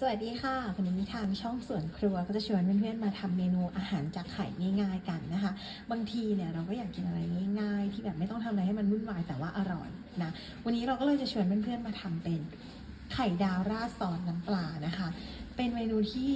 สวัสดีค่ะวันนี้ทางช่องสวนครัวก็จะชวนเพื่อนๆมาทำเมนูอาหารจากไข่ง่ายๆกันนะคะ บางทีเนี่ยเราก็อยากกินอะไรง่ายๆ ที่แบบไม่ต้องทำอะไรให้มันวุ่นวายแต่ว่าอร่อยนะวันนี้เราก็เลยจะชวนเพื่อนๆมาทำเป็นไข่ดาวราดซอสน้ำปลานะคะ เป็นเมนูที่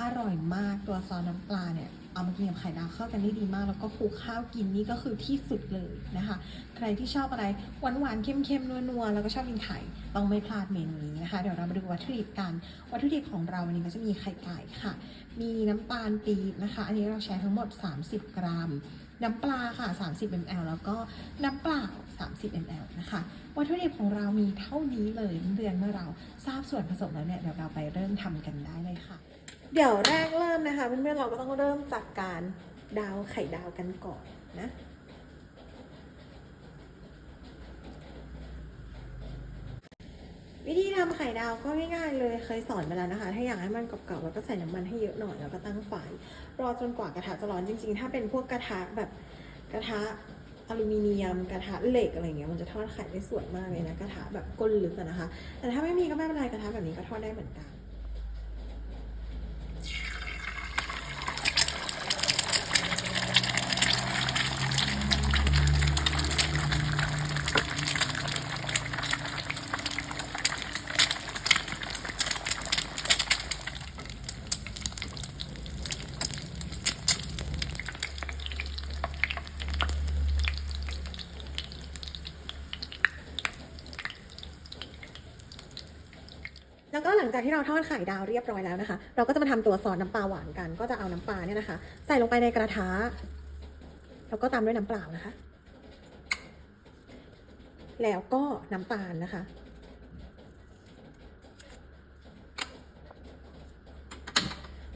อร่อยมากตัวซอสน้ำปลาเนี่ยเอามากินกับไข่ดาวเข้ากันได้ดีมาก แล้วก็คลุกข้าวกินนี่ก็คือที่สุดเลยนะคะ ใครที่ชอบอะไรหวานๆเค็มๆนัวๆแล้วก็ชอบกินไข่ต้องไม่พลาดเมนูนี้นะคะ เดี๋ยวเรามาดูวัตถุดิบกันวัตถุดิบของเราวันนี้ก็จะมีไข่ไก่ค่ะ มีน้ำตาลปี๊บนะคะ อันนี้เราใช้ทั้งหมด 30 กรัม น้ำปลาค่ะ 30 ml แล้วก็น้ำเปล่า 30 ml นะคะ วัตถุดิบของเรามีเท่านี้เลยเดือนเมื่อเราทราบส่วนผสมแล้วเนี่ยเดี๋ยวเราไปเริ่มทำกันได้เลยค่ะ เดี๋ยวแรกเริ่มนะคะเพื่อนๆเราก็ต้องเริ่มจากการดาวไข่ดาวกันก่อนนะวิธีทำไข่ดาวก็ง่ายๆเลยเคยสอนไปแล้วนะคะ ถ้าอยากให้มันกรอบๆแล้วก็ใส่น้ำมันให้เยอะหน่อยแล้วก็ตั้งไฟรอจนกว่ากระทะจะร้อนจริง ๆ ถ้าเป็นพวกกระทะแบบกระทะอลูมิเนียมกระทะเหล็กอะไรเงี้ยมันจะทอดไข่ได้สวยมากเลยนะกระทะแบบก้นลึกอนะคะ แต่ถ้าไม่มีก็ไม่เป็นไรกระทะแบบนี้ก็ทอดได้เหมือนกัน แหลังจากที่เราทอดไข่ดาวเรียบร้อยแล้วนะคะ เราก็จะมาทำตัวซอสน้ำปลาหวานกัน ก็จะเอาน้ำปลาเนี่ยนะคะ ใส่ลงไปในกระทะแล้วก็ตามด้วยน้ำเปล่านะคะ แล้วก็น้ำตาลนะคะ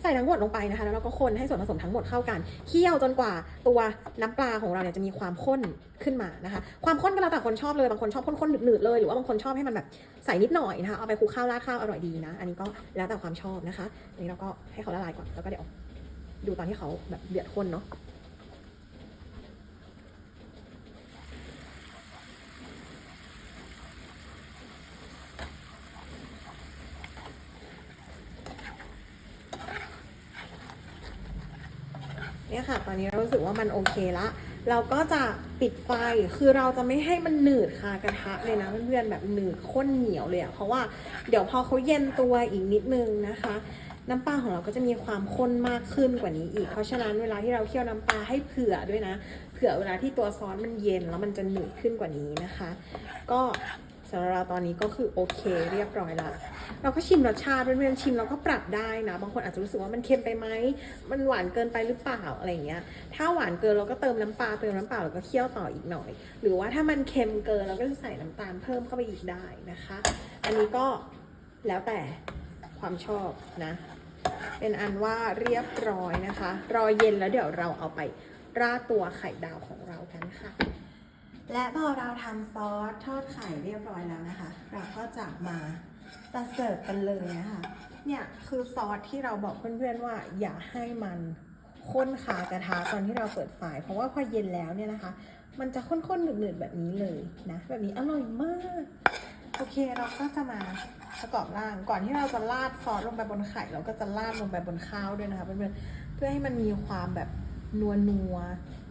ส่ทั้งหมดลงไปนะคะ แล้วเราก็คนให้ส่วนผสมทั้งหมดเข้ากันเคี่ยวจนกว่าตัวน้ำปลาของเราเนี่ยจะมีความข้นขึ้นมานะคะ ความข้นก็แล้วแต่คนชอบเลยบางคนชอบข้นๆหนืดๆเลยหรือว่าบางคนชอบให้มันแบบใส่นิดหน่อยนะคะเอาไปคลุกข้าวราดข้าวอร่อยดีนะ อันนี้ก็แล้วแต่ความชอบนะคะอันนี้เราก็ให้เขาละลายก่อนแล้วก็เดี๋ยวดูตอนที่เขาแบบเดือดข้นเนาะ เนี่ยค่ะ ตอนนี้เรารู้สึกว่ามันโอเคละ เราก็จะปิดไฟ คือเราจะไม่ให้มันหนืดคากระทะเลยนะเพื่อนๆแบบหนืดข้นเหนียวเลยอะเพราะว่าเดี๋ยวพอเขาเย็นตัวอีกนิดนึงนะคะ น้ำปลาของเราก็จะมีความข้นมากขึ้นกว่านี้อีก เพราะฉะนั้นเวลาที่เราเคี่ยวน้ำปลาให้เผื่อด้วยนะ เผื่อเวลาที่ตัวซอสมันเย็นแล้วมันจะหนืดขึ้นกว่านี้นะคะ ก็ สำหรับเราตอนนี้ก็คือโอเคเรียบร้อยละเราก็ชิมรสชาติเพื่อนๆชิมเราก็ปรับได้นะ บางคนอาจจะรู้สึกว่ามันเค็มไปไหมมันหวานเกินไปหรือเปล่าอะไรเงี้ย ถ้าหวานเกินเราก็เติมน้ำปลาเติมน้ำเปล่าแล้วก็เคี่ยวต่ออีกหน่อย หรือว่าถ้ามันเค็มเกินเราก็จะใส่น้ำตาลเพิ่มเข้าไปอีกได้นะคะ อันนี้ก็แล้วแต่ความชอบนะ เป็นอันว่าเรียบร้อยนะคะ รอเย็นแล้วเดี๋ยวเราเอาไปราดตัวไข่ดาวของเรากันค่ะ และพอเราทำซอสทอดไข่เรียบร้อยแล้วนะคะ เราก็จะมาจะเสิร์ฟกันเลยนะคะเนี่ยคือซอสที่เราบอกเพื่อนๆว่าอย่าให้มันข้นคากระทะตอนที่เราเปิดไฟเพราะว่าพอเย็นแล้วเนี่ยนะคะ มันจะข้นๆหนืดๆแบบนี้เลยนะแบบนี้อร่อยมาก โอเคเราก็จะมาประกอบร่างก่อนที่เราจะราดซอสลงไปบนไข่เราก็จะราดลงไปบนข้าวด้วยนะคะเพื่อนๆเพื่อให้มันมีความแบบนัวๆ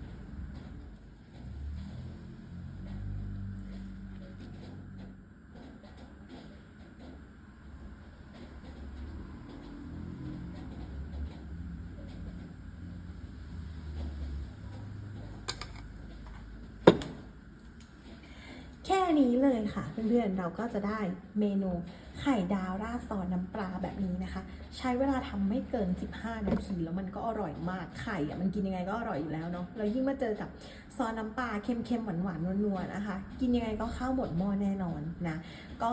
แค่นี้เลยค่ะเพื่อนๆเราก็จะได้เมนูไข่ดาวราดซอสน้ำปลาแบบนี้นะคะ ใช้เวลาทำไม่เกิน 15 นาทีแล้วมันก็อร่อยมากไข่อะมันกินยังไงก็อร่อยอยู่แล้วเนาะแล้วยิ่งมาเจอกับซอสน้ำปลาเค็มๆหวานๆนัวๆนะคะ กินยังไงก็เข้าหมดหม้อแน่นอนนะก็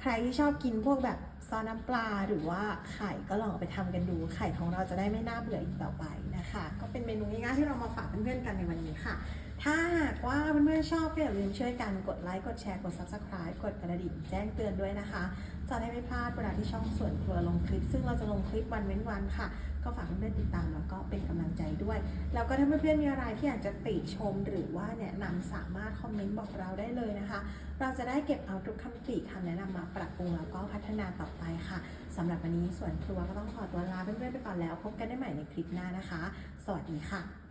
ใครที่ชอบกินพวกแบบ ซอสน้ำปลาหรือว่าไข่ก็ลองไปทำกันดู ไข่ของเราจะได้ไม่น่าเบื่ออีกต่อไปนะคะ ก็เป็นเมนูง่ายๆที่เรามาฝากเพื่อนๆกันในวันนี้ค่ะ ถ้าหากว่าเพื่อนๆชอบก็อย่าลืมช่วยกันกดไลค์กดแชร์กด subscribe กดกระดิ่งแจ้งเตือนด้วยนะคะ จะได้ไม่พลาดเวลาที่ช่องส่วนครัวลงคลิป ซึ่งเราจะลงคลิปวันเว้นวันค่ะ ก็ฝากเพื่อนๆติดตามแล้วก็เป็นกำลังใจด้วย แล้วก็ถ้าเพื่อนๆมีอะไรที่อยากจะติชมหรือว่าแนะนำสามารถคอมเมนต์บอกเราได้เลยนะคะ เราจะได้เก็บเอาทุกคำติคำแนะนำมาปรับปรุงแล้วก็พัฒนาต่อไปค่ะสำหรับวันนี้ส่วนครัวก็ต้องขอตัวลาเพื่อนๆไปก่อนแล้ว พบกันได้ใหม่ในคลิปหน้านะคะ สวัสดีค่ะ